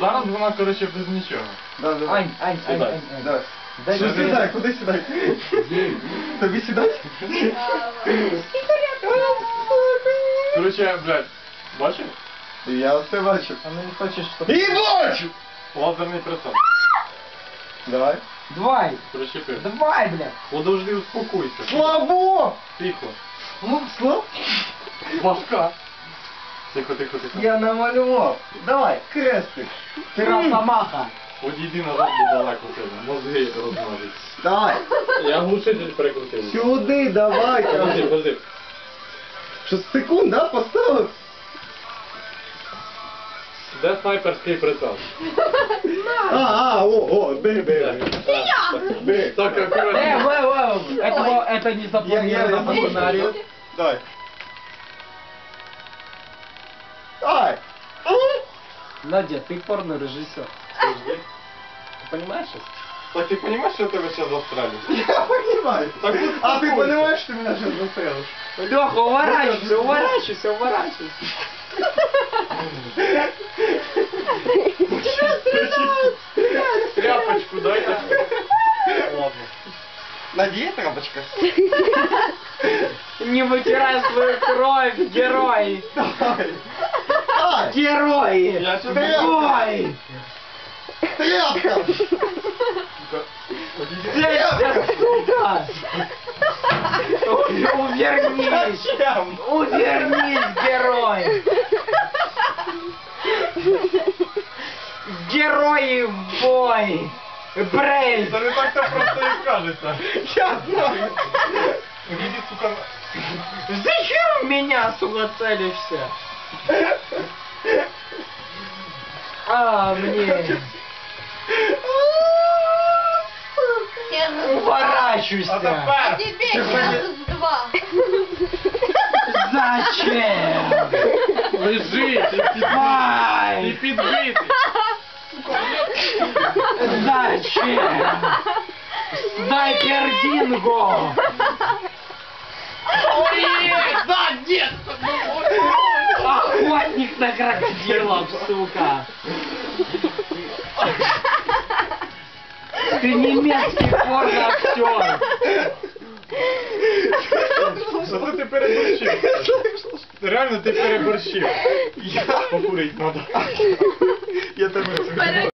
Зараз вона, коротше, без нічого. Да, давай. Ань, Ань, Ань, Сідай. Ань, Ань. Давай. Дай Що мені- сідай? Куди сідай? Тобі сідати? Коротше, блядь, бачив? Я все бачу. А ну не хочеш, щоб... І бачу! Лазерний прицел. Давай. Давай, Прищепив. давай, блядь. Подожди, успокойся. Слабо! Тихо. Ну, слабо. Важка. Тихо, тихо, тихо. Я намалював. Давай, крестик. Ти росомаха. Одійди назад недалеко тебе. Мозги розмажуть. Давай. Я глушитель перекрутив. Сюди, давай. Подожди, кажу. подожди. Що секунд, да, поставив? Де снайперський прицел? А, а, о, о, де, де, де. Так, Э, аккуратно. вэ, вэ, это, во- это не Я, я, запланировано по сценарию. Давай. Надя, ты порно-режиссер. Ты понимаешь это? Так ти розумієш, що я тебе зараз застрелю? Я понимаю. Так вот А ты понимаешь, что меня сейчас застрелишь? Леха, уворачивайся, уворачивайся, уворачивайся. Тряпочку дайте. Ладно. Надеюсь, тряпочка? Не вытирай свою кровь, герой! Давай. Давай. Герой! Я сюда. Герой! Тряпка. Подійди. Слезь отсюда! Увернись! Зачем? Увернись, герой! Герои в бой! Брейс! Це не так то просто і кажеться. Я знаю. Подійди, сука. Зачем в меня, сука, целишься? А, мне... Уворачивайся! А тепер. Тебе градус два. Зачем? Лежи, ти під- ти Ай! підбитий. Зачем? Снайпер Динго! Да, нет! Охотник на крокодилов, сука! Ты немецкий порно-актер! Це ти переборщив? Реально ти переборщив. Я... Покурить треба. Я тебе...